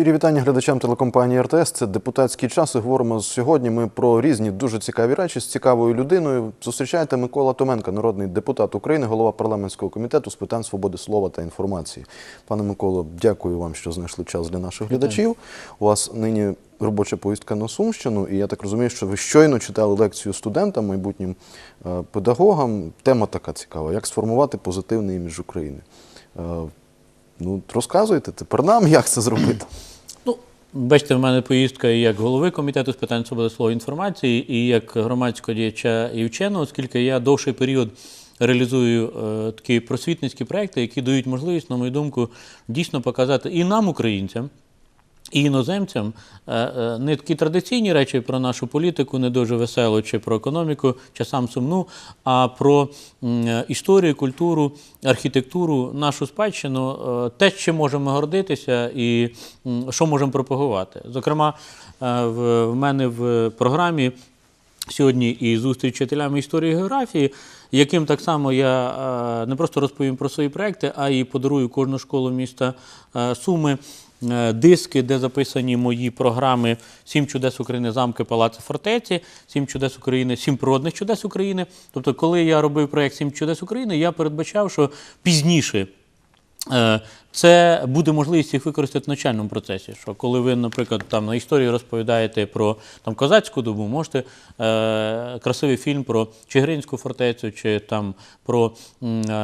Щирі вітання глядачам телекомпанії РТС. Це депутатський час. І говоримо сьогодні. Ми про різні дуже цікаві речі з цікавою людиною. Зустрічайте Микола Томенко, народний депутат України, голова парламентського комітету з питань свободи слова та інформації. Пане Миколо, дякую вам, що знайшли час для наших глядачів. У вас нині робоча поїздка на Сумщину, і я так розумію, що ви щойно читали лекцію студентам, майбутнім е, педагогам. Тема така цікава: як сформувати позитивний імідж України. Ну, розказуйте тепер нам, як це зробити. Ну, бачите, в мене поїздка і як голови комітету з питань свободи слова інформації, і як громадського діяча і вченого, оскільки я довший період реалізую е, такі просвітницькі проекти, які дають можливість, на мою думку, дійсно показати і нам, українцям. І іноземцям е, е, не такі традиційні речі про нашу політику, не дуже веселу, чи про економіку, чи сам сумну, а про е, історію, культуру, архітектуру, нашу спадщину, те, чим можемо гордитися і що можемо пропагувати. Зокрема, в, мене в програмі сьогодні і зустріч вчителями історії і географії, яким так само я не просто розповім про свої проекти, а й подарую кожну школу міста Суми. Е, Диски, де записані мої програми Сім чудес України, замки, палаци, фортеці, Сім чудес України, сім природних чудес України. Тобто, коли я робив проект Сім чудес України, я передбачав, що пізніше Е, Це буде можливість їх використати в навчальному процесі. Що коли ви, наприклад, там на історії розповідаєте про там козацьку добу, можете е, красивий фільм про Чигиринську фортецю, чи там про е,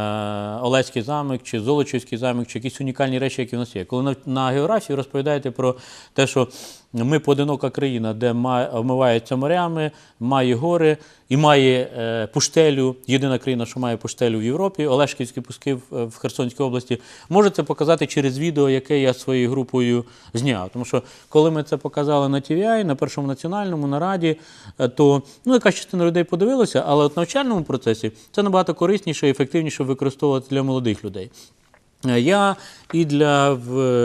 Олеський замок, чи Золочівський замок, чи якісь унікальні речі, які в нас є. Коли на, на географії розповідаєте про те, що ми поодинока країна, де має, вмивається морями, має гори і має е, пуштелю. Єдина країна, що має пуштелю в Європі, Олешківські пуски в, в Херсонській області. Може це показати через відео, яке я своєю групою зняв. Тому що коли ми це показали на TVI, на першому національному, на раді, е, то ну, якась частина людей подивилася, але от в навчальному процесі це набагато корисніше і ефективніше використовувати для молодих людей. Е, Я і для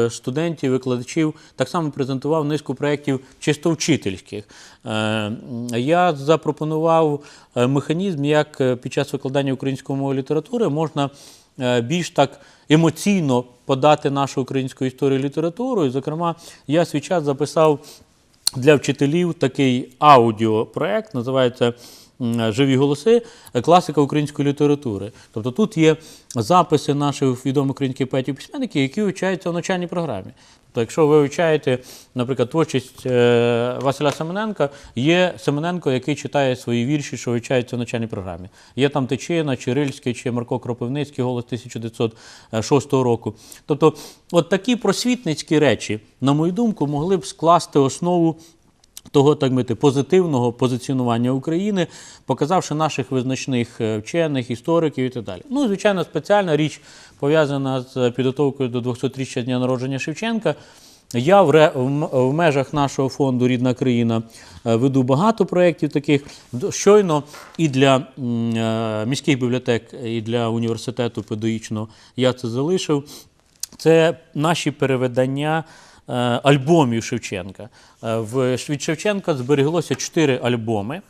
студентів, викладачів так само презентував низку проєктів чисто вчительських. Е, Я запропонував механізм, як під час викладання української мови літератури можна більш так емоційно подати нашу українську історію і літературу. І, зокрема, я свій час записав для вчителів такий аудіопроект, називається Живі голоси, е, класика української літератури. Тобто тут є записи наших відомих українських поетів письменників, які вивчаються в навчальній програмі. Тобто, якщо ви вивчаєте, наприклад, творчість е, Василя Семененка, є Семененко, який читає свої вірші, що вивчаються в навчальній програмі. Є там Тичина, Чирильський чи Марко Кропивницький, голос 1906 року. Тобто, от такі просвітницькі речі, на мою думку, могли б скласти основу того, так мити, позитивного позиціонування України, показавши наших визначних е, вчених, істориків і так далі. Ну, звичайно, спеціальна річ пов'язана з підготовкою до 200-річчя дня народження Шевченка. Я в, ре, в, межах нашого фонду Рідна країна е, веду багато проєктів таких. Щойно і для е, міських бібліотек, і для університету педагогічного я це залишив. Це наші переведення альбомів Шевченка. Е, в, від Шевченка збереглося чотири альбоми.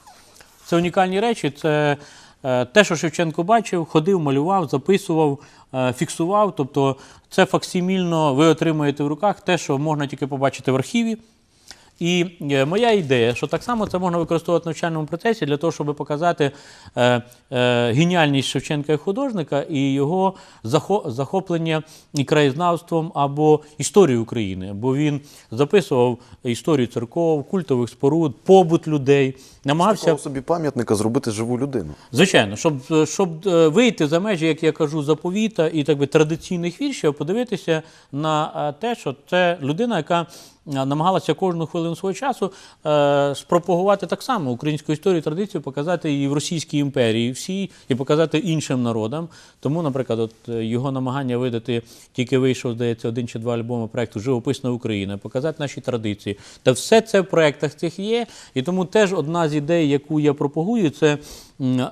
Це унікальні речі. Це е, те, що Шевченко бачив, ходив, малював, записував, е, фіксував. Тобто це факсимільно ви отримуєте в руках те, що можна тільки побачити в архіві. І е, моя ідея, що так само це можна використовувати в навчальному процесі для того, щоб показати е, е, геніальність Шевченка як художника і його захоплення і краєзнавством або історією України. Бо він записував історію церков, культових споруд, побут людей, намагався Такого собі пам'ятника зробити живу людину. Звичайно, щоб, щоб вийти за межі, як я кажу, заповіта і так би традиційних віршів, подивитися на те, що це людина, яка намагалася кожну хвилину свого часу е, спропагувати так само українську історію, традицію, показати її в Російській імперії всій і показати іншим народам. Тому, наприклад, от е, його намагання видати тільки вийшов, здається, один чи два альбоми проекту Живописна Україна, показати наші традиції. Та все це в проектах цих є. І тому теж одна з ідей, яку я пропагую, це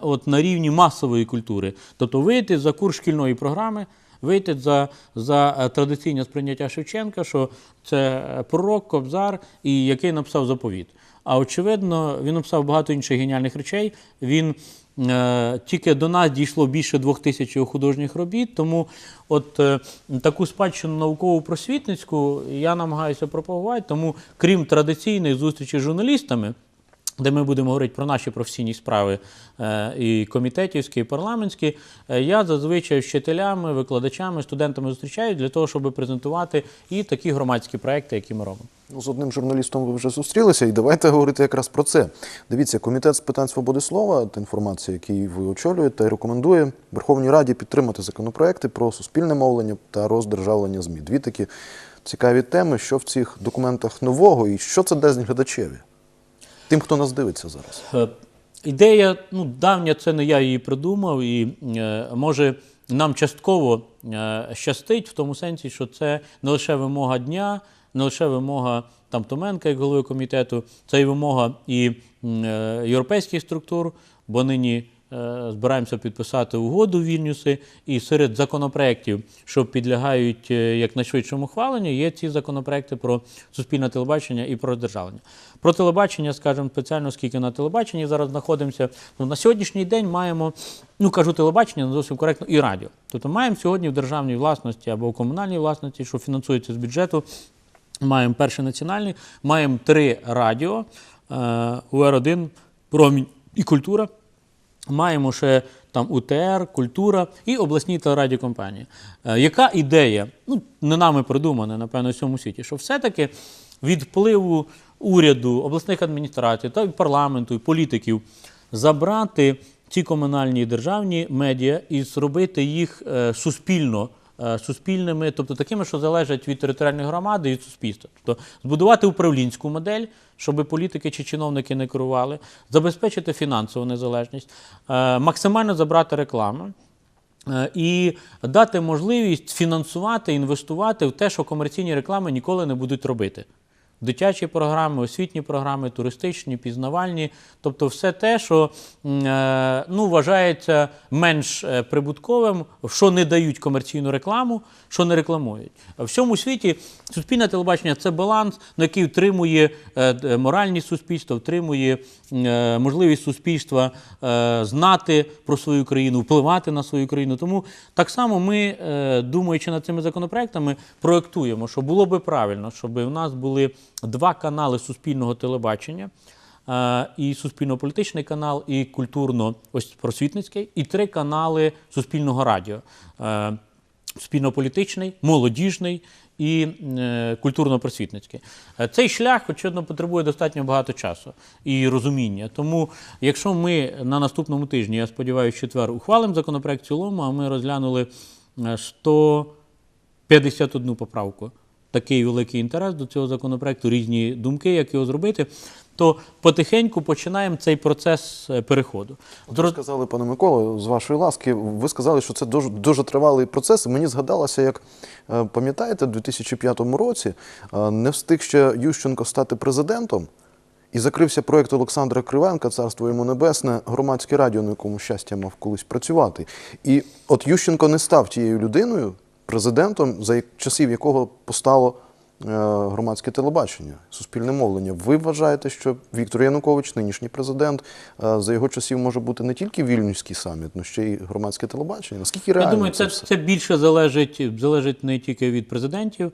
от на рівні масової культури. Тобто вийти за курс шкільної програми. Вийти за, за е, традиційне сприйняття Шевченка, що це е, пророк, кобзар, і який написав заповіт. А очевидно, він написав багато інших геніальних речей. Він е, тільки до нас дійшло більше двох тисяч художніх робіт. Тому от е, таку спадщину наукову просвітницьку я намагаюся пропагувати. Тому, крім традиційних зустрічей з журналістами, де ми будемо говорити про наші професійні справи е, і комітетівські, і парламентські, е, я зазвичай з вчителями, викладачами, студентами зустрічаюсь для того, щоб презентувати і такі громадські проекти, які ми робимо. Ну, з одним журналістом ви вже зустрілися, і давайте говорити якраз про це. Дивіться, комітет з питань свободи слова та інформації, який ви очолюєте, рекомендує Верховній Раді підтримати законопроекти про суспільне мовлення та роздержавлення ЗМІ. Дві такі цікаві теми, що в цих документах нового і що це дасть глядачеві. Тим, хто нас дивиться зараз. Е, Ідея ну, давня, це не я її придумав, і е, може нам частково е, щастить в тому сенсі, що це не лише вимога дня, не лише вимога там Томенка як голови комітету, це і вимога і європейських структур, бо нині збираємося підписати угоду в Вільнюсі, і серед законопроєктів, що підлягають е, якнайшвидшому ухваленню, є ці законопроекти про суспільне телебачення і про державлення. Про телебачення, скажімо, спеціально, оскільки на телебаченні зараз знаходимося. Ну, на сьогоднішній день маємо, ну кажу телебачення, не зовсім коректно, і радіо. Тобто маємо сьогодні в державній власності або в комунальній власності, що фінансується з бюджету. Маємо перший національний, маємо три радіо, е, УР1, Промінь і культура. Маємо ще там УТР, культура і обласні телерадіокомпанії. Е, яка ідея? Ну, не нами придумана, напевно, в цьому світі, що все-таки від впливу уряду, обласних адміністрацій та парламенту, і політиків забрати ці комунальні і державні медіа і зробити їх е, суспільно. Е, Суспільними, тобто такими, що залежать від територіальної громади і від суспільства. Тобто збудувати управлінську модель, щоб політики чи чиновники не керували, забезпечити фінансову незалежність, е, максимально забрати рекламу. Е, І дати можливість фінансувати, інвестувати в те, що комерційні реклами ніколи не будуть робити. Дитячі програми, освітні програми, туристичні, пізнавальні, тобто все те, що е, ну, вважається менш е, прибутковим, що не дають комерційну рекламу, що не рекламують. В всьому світі суспільне телебачення це баланс, на який втримує е, моральність суспільства, втримує можливість суспільства знати про свою країну, впливати на свою країну. Тому так само ми, думаючи над цими законопроектами, проектуємо, що було би правильно, щоб у нас були два канали суспільного телебачення. е, І суспільно-політичний канал, і культурно-просвітницький, і три канали суспільного радіо: Е, суспільно-політичний, молодіжний і е, культурно-просвітницький. Цей шлях, очевидно, потребує достатньо багато часу і розуміння. Тому, якщо ми на наступному тижні, я сподіваюся, четвер ухвалимо законопроект в цілому, а ми розглянули е, 151 поправку. Такий великий інтерес до цього законопроекту, різні думки, як його зробити, то потихеньку починаємо цей процес е, переходу. От ви сказали, пане Миколо, з вашої ласки, ви сказали, що це дуже, дуже тривалий процес. Мені згадалося, як е, пам'ятаєте, у 2005 році е, не встиг ще Ющенко стати президентом. І закрився проєкт Олександра Кривенка, царство йому небесне, громадське радіо, на якому щастя мав колись працювати. І от Ющенко не став тією людиною, президентом, за часів якого постало е, громадське телебачення, суспільне мовлення. Ви вважаєте, що Віктор Янукович, нинішній президент, е, за його часів може бути не тільки вільнюський саміт, але ще й громадське телебачення? Наскільки реально Я думаю, це це, все? це більше залежить, залежить не тільки від президентів,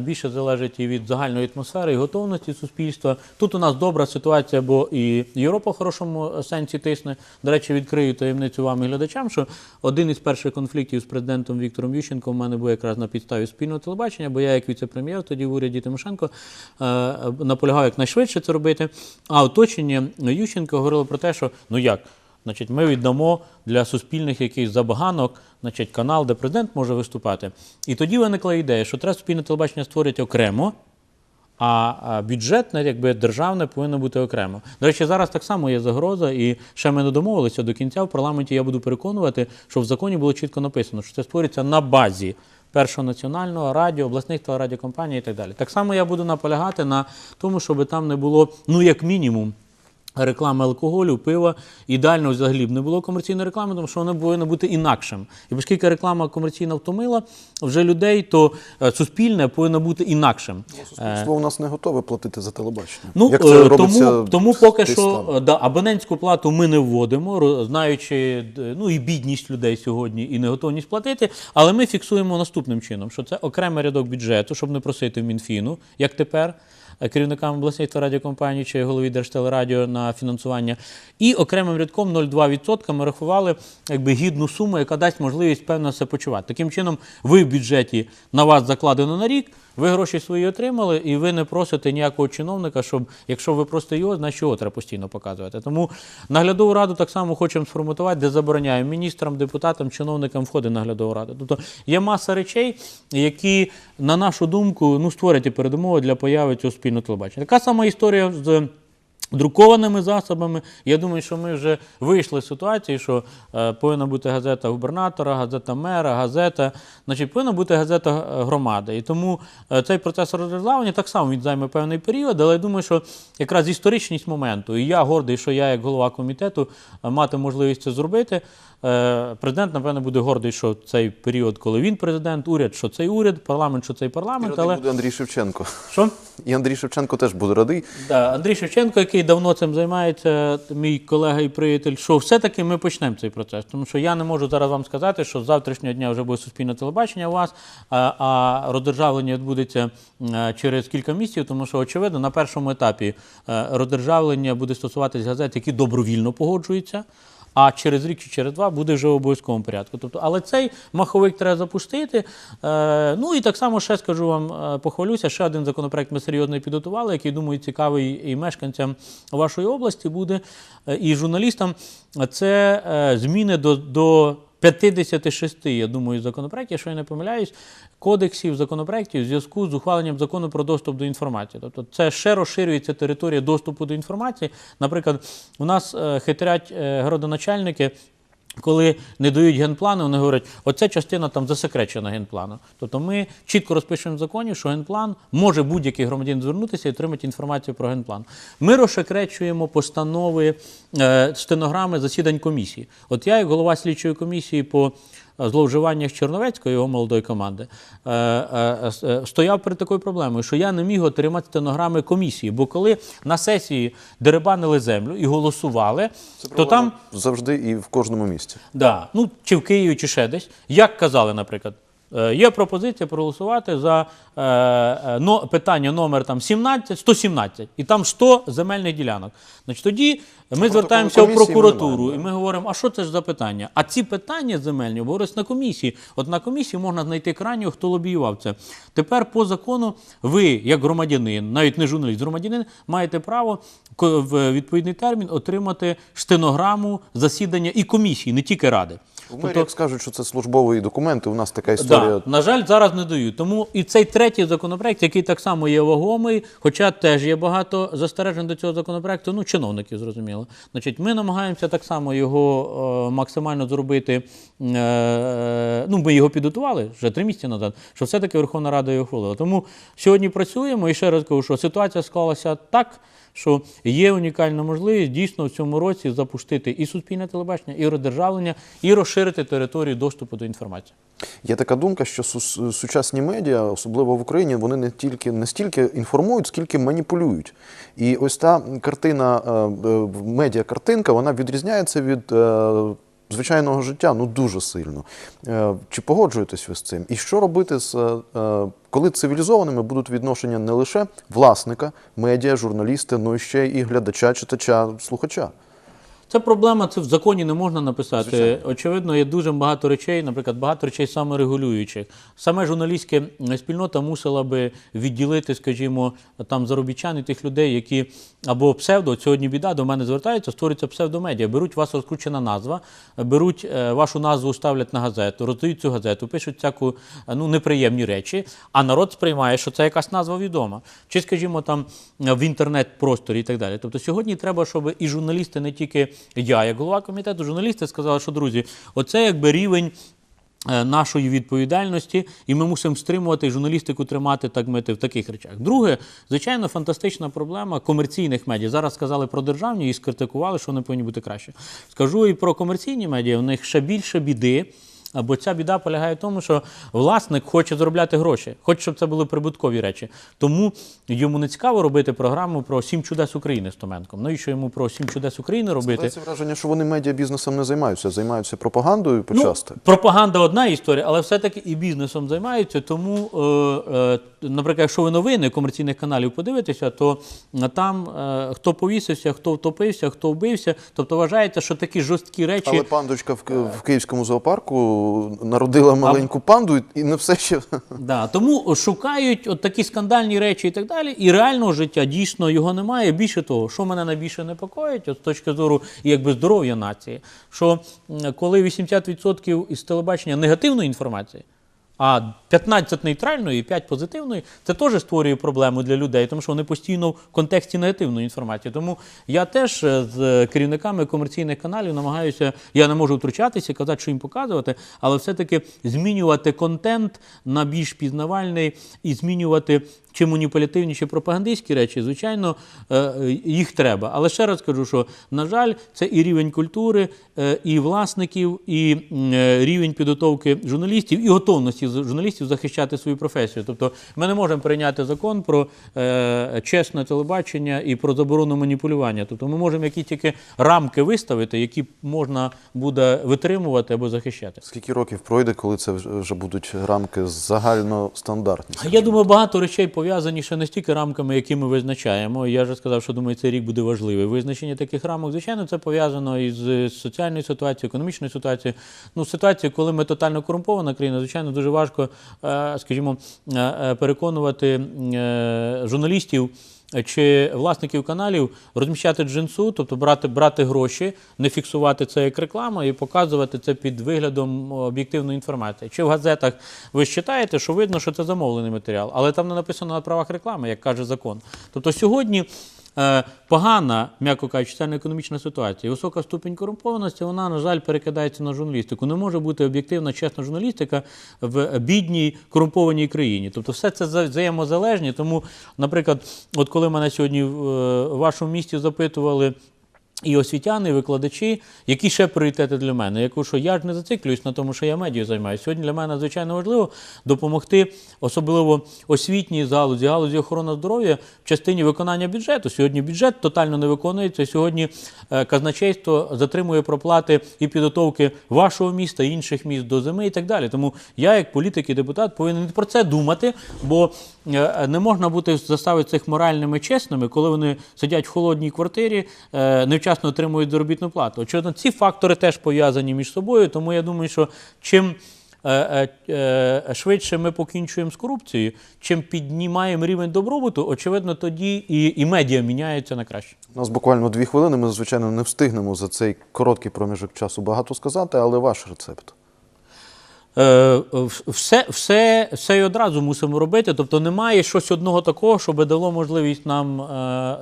більше залежить і від загальної атмосфери і готовності суспільства. Тут у нас добра ситуація, бо і Європа в хорошому сенсі тисне. До речі, відкрию таємницю вам і глядачам, що один із перших конфліктів з президентом Віктором Ющенком у мене був якраз на підставі спільного телебачення, бо я, як віце-прем'єр, тоді в уряді Тимошенко е, наполягав якнайшвидше це робити. А оточення Ющенка говорило про те, що ну як. Значить, ми віддамо для суспільних якихось забаганок, значить, канал, де президент може виступати. І тоді виникла ідея, що треба суспільне телебачення створити окремо, а бюджетне, якби державне, повинно бути окремо. До речі, зараз так само є загроза, і ще ми не домовилися до кінця. В парламенті я буду переконувати, що в законі було чітко написано, що це створюється на базі першого національного радіо, обласних телерадіокомпаній і так далі. Так само я буду наполягати на тому, щоб там не було, ну як мінімум, Реклами алкоголю, пива, ідеально взагалі б не було комерційної реклами, тому що воно повинно бути інакшим. І оскільки реклама комерційна втомила вже людей, то е, суспільне повинно бути інакшим. Суспільство у нас не готове платити за телебачення. Ну Як е, це тому, тому поки що там? е, да, абонентську плату ми не вводимо, знаючи ну і бідність людей сьогодні, і неготовність платити. Але ми фіксуємо наступним чином, що це окремий рядок бюджету, щоб не просити в Мінфіну, як тепер. Е, Керівникам обласних та радіокомпаній чи голові Держтелерадіо на фінансування. І окремим рядком 0,2% ми рахували якби, гідну суму, яка дасть можливість певно себе почувати. Таким чином, ви в бюджеті на вас закладено на рік, ви гроші свої отримали, і ви не просите ніякого чиновника, щоб якщо ви просто його, значить треба постійно показувати. Тому наглядову раду так само хочемо сформатувати, де забороняємо міністрам, депутатам, чиновникам входи наглядову раду. Тобто є маса речей, які, на нашу думку, ну, створять і передумови для появи цього спільного телебачення. Така сама історія з. Друкованими засобами. Я думаю, що ми вже вийшли з ситуації, що е, повинна бути газета губернатора, газета мера, газета, значить, повинна бути газета е, громади. І тому е, цей процес роздержавлення так само він займе певний період, але я думаю, що якраз історичність моменту, і я гордий, що я, як голова комітету, е, мати можливість це зробити. Е, Президент, напевно, буде гордий, що цей період, коли він президент, уряд, що цей уряд, парламент, що цей парламент. радий Але буде Андрій Шевченко. що? І Андрій Шевченко теж буде радий. Да, Андрій Шевченко, який давно цим займається, мій колега і приятель, що все-таки ми почнемо цей процес. Тому що я не можу зараз вам сказати, що з завтрашнього дня вже буде суспільне телебачення у вас, а, роздержавлення відбудеться е, через кілька місяців, тому що, очевидно, на першому етапі е, роздержавлення буде стосуватись газет, які добровільно погоджуються. А через рік чи через два буде вже в обов'язковому порядку. Тобто, але цей маховик треба запустити. Е, ну і так само ще скажу вам, е, похвалюся. Ще один законопроект ми серйозно підготували, який думаю цікавий і мешканцям вашої області буде, е, і журналістам. Це е, зміни до. до 56, я думаю, законопроєктів, якщо я не помиляюсь, кодексів законопроєктів в зв'язку з ухваленням закону про доступ до інформації. Тобто це ще розширюється територія доступу до інформації. Наприклад, у нас е, хитрять е, городоначальники. Коли не дають генплани, вони говорять, оця частина там засекречена генплану. Тобто ми чітко розпишемо в законі, що генплан може будь-який громадянин звернутися і отримати інформацію про генплан. Ми розшекречуємо постанови е, стенограми засідань комісії. От я, як голова слідчої комісії по зловживаннях Черновецького його молодої команди, е, е, е, стояв перед такою проблемою, що я не міг отримати стенограми комісії. Бо коли на сесії деребанили землю і голосували, то там. завжди і в кожному місці. Да. Ну, чи в Києві, чи ще десь. Як казали, наприклад, є пропозиція проголосувати за е, е, но, питання номер там 17, 117, і там 100 земельних ділянок. Значить, тоді ми звертаємося в прокуратуру і ми говоримо, а що це ж за питання? А ці питання земельні обговорюються на комісії. От на комісії можна знайти крайнього, хто лобіював це. Тепер по закону ви, як громадянин, навіть не журналіст, громадянин, маєте право в відповідний термін отримати стенограму засідання і комісії, не тільки ради. В мері, як скажуть, що це службові документи, у нас така історія. Тобто Да, на жаль, зараз не дають. Тому і цей третій законопроект, який так само є вагомий, хоча теж є багато застережень до цього законопроекту, ну, чиновників, зрозуміло. Значить, ми намагаємося так само його е, максимально зробити. Е, ну, ми його підготували вже три місяці назад, що все-таки Верховна Рада його ухвалила. Тому сьогодні працюємо і ще раз кажу, що ситуація склалася так. Що є унікальна можливість дійсно в цьому році запустити і суспільне телебачення, і родержавлення, і розширити територію доступу до інформації. Є така думка, що сучасні медіа, особливо в Україні, вони не тільки не стільки інформують, скільки маніпулюють. І ось та картина, е, е, медіа-картинка, вона відрізняється від е, звичайного життя ну дуже сильно. Е, Чи погоджуєтесь ви з цим? І що робити з е, е, коли цивілізованими будуть відношення не лише власника, медіа, журналісти, ну і ще і глядача, читача, слухача? Це проблема, це в законі не можна написати. Звичайно. Очевидно, є дуже багато речей, наприклад, багато речей саморегулюючих. Саме журналістська спільнота мусила би відділити, скажімо, там заробітчан і тих людей, які або псевдо, от сьогодні біда до мене звертаються, створюється псевдомедіа. Беруть вас розкручена назва, беруть е, вашу назву, ставлять на газету, роздають цю газету, пишуть всяку е, ну, неприємні речі, а народ сприймає, що це якась назва відома. Чи, скажімо, там е, в інтернет-просторі і так далі. Тобто сьогодні треба, щоб і журналісти, не тільки я, як голова комітету, журналісти сказали, що друзі, оце якби рівень е, нашої відповідальності, і ми мусимо стримувати журналістику, тримати так мити в таких речах. Друге, звичайно, фантастична проблема комерційних медіа. Зараз сказали про державні і скритикували, що вони повинні бути краще. Скажу і про комерційні медіа, у них ще більше біди. Бо ця біда полягає в тому, що власник хоче заробляти гроші, хоче, щоб це були прибуткові речі. Тому йому не цікаво робити програму про сім чудес України з Томенком. Навіщо йому про сім чудес України робити? Складається враження, що вони медіабізнесом не займаються, займаються пропагандою почасти. Ну, пропаганда одна історія, але все-таки і бізнесом займаються. Тому, е, е, наприклад, якщо ви новини комерційних каналів подивитеся, то там е, хто повісився, хто втопився, хто вбився. Тобто вважається, що такі жорсткі речі. Але пандочка в, в київському зоопарку народила маленьку панду і не все ще. Да, тому шукають от такі скандальні речі і так далі. І реального життя дійсно його немає. Більше того, що мене найбільше непокоїть, от з точки зору якби здоров'я нації, що коли 80% із телебачення негативної інформації, а 15 нейтральної і 5 позитивної, це теж створює проблему для людей, тому що вони постійно в контексті негативної інформації. Тому я теж е, з керівниками комерційних каналів намагаюся, я не можу втручатися, казати, що їм показувати, але все-таки змінювати контент на більш пізнавальний і змінювати чи маніпулятивні, чи пропагандистські речі, звичайно, е, їх треба. Але ще раз кажу, що, на жаль, це і рівень культури, е, і власників, і е, рівень підготовки журналістів, і готовності журналістів захищати свою професію. Тобто ми не можемо прийняти закон про чесне телебачення і про заборону маніпулювання. Тобто ми можемо якісь тільки рамки виставити, які можна буде витримувати або захищати. Скільки років пройде, коли це вже вже будуть рамки загальностандартні? Я думаю, багато речей пов'язані ще не стільки рамками, які ми визначаємо. Я вже сказав, що думаю, цей рік буде важливий. Визначення таких рамок, звичайно, це пов'язано із соціальною ситуацією, економічною ситуацією. Ну, ситуацією, коли ми тотально корумпована країна, звичайно, дуже важко, е, скажімо, е, е, переконувати журналістів. Чи власників каналів розміщати джинсу, тобто брати, брати гроші, не фіксувати це як реклама і показувати це під виглядом об'єктивної інформації. Чи в газетах ви ж читаєте, що видно, що це замовлений матеріал, але там не написано на правах реклами, як каже закон. Тобто сьогодні погана, м'яко кажучи, соціально-економічна ситуація, висока ступінь корумпованості, вона, на жаль, перекидається на журналістику. Не може бути об'єктивна, чесна журналістика в бідній корумпованій країні. Тобто все це вза- взаємозалежні. Тому, наприклад, от коли мене сьогодні в е, вашому місті запитували. І освітяни, і викладачі, які ще пріоритети для мене. Я кажу, що я ж не зациклююсь на тому, що я медіа займаюся. Сьогодні для мене надзвичайно важливо допомогти, особливо освітній галузі, галузі охорони здоров'я в частині виконання бюджету. Сьогодні бюджет тотально не виконується. Сьогодні е, казначейство затримує проплати і підготовки вашого міста, інших міст до зими і так далі. Тому я, як політик і депутат, повинен про це думати, бо е, не можна бути заставити цих моральними чесними, коли вони сидять в холодній квартирі, е, невчасно отримують заробітну плату. Очевидно, ці фактори теж пов'язані між собою, тому я думаю, що чим е, е, е, швидше ми покінчуємо з корупцією, чим піднімаємо рівень добробуту, очевидно, тоді і, і медіа міняються на краще. У нас буквально дві хвилини. Ми, звичайно, не встигнемо за цей короткий проміжок часу багато сказати, але ваш рецепт. Все, все, все і одразу мусимо робити. Тобто немає щось одного такого, що би дало можливість нам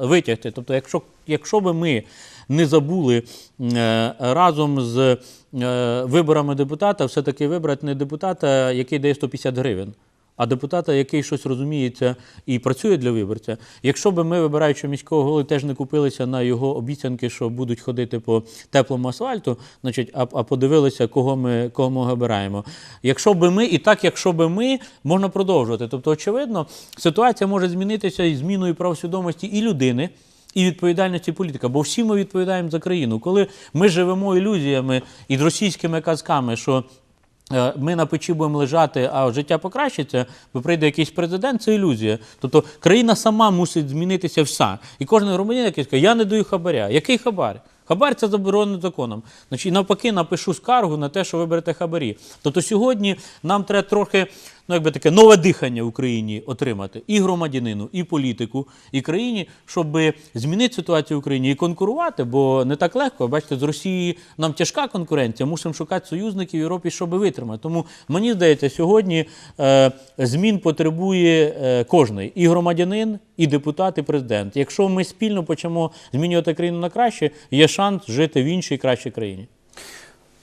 витягти. Тобто, якщо, якщо би ми не забули е, разом з е, виборами депутата, все-таки вибрати не депутата, який дає 150 гривень. А депутата, який щось розуміється і працює для виборця, якщо би ми, вибираючи міського голови, теж не купилися на його обіцянки, що будуть ходити по теплому асфальту, значить, а, а подивилися, кого ми, кого ми обираємо. Якщо би ми, і так, якщо би ми, можна продовжувати. Тобто, очевидно, ситуація може змінитися із зміною прав свідомості і людини. І відповідальності політика, бо всі ми відповідаємо за країну. Коли ми живемо ілюзіями і російськими казками, що Е, Ми на печі будемо лежати, а життя покращиться, бо прийде якийсь президент, це ілюзія. Тобто країна сама мусить змінитися вся. І кожен громадянин, який скаже, я не даю хабаря. Який хабар? Хабар це заборонено законом. Значить, навпаки, напишу скаргу на те, що ви берете хабарі. Тобто сьогодні нам треба трохи, ну якби таке нове дихання в Україні отримати і громадянину, і політику, і країні, щоб змінити ситуацію в Україні і конкурувати, бо не так легко. Бачите, з Росії нам тяжка конкуренція, мусимо шукати союзників в Європі, щоб витримати. Тому мені здається, сьогодні е, змін потребує е, кожний і громадянин, і депутат, і президент. Якщо ми спільно почнемо змінювати країну на краще, є шанс жити в іншій кращій країні.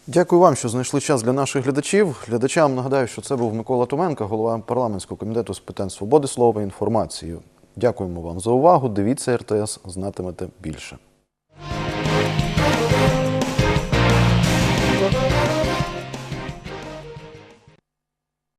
Дякую вам, що знайшли час для наших глядачів. Глядачам нагадаю, що це був Микола Томенко, голова парламентського комітету з питань свободи слова і інформації. Дякуємо вам за увагу. Дивіться РТС, знатимете більше.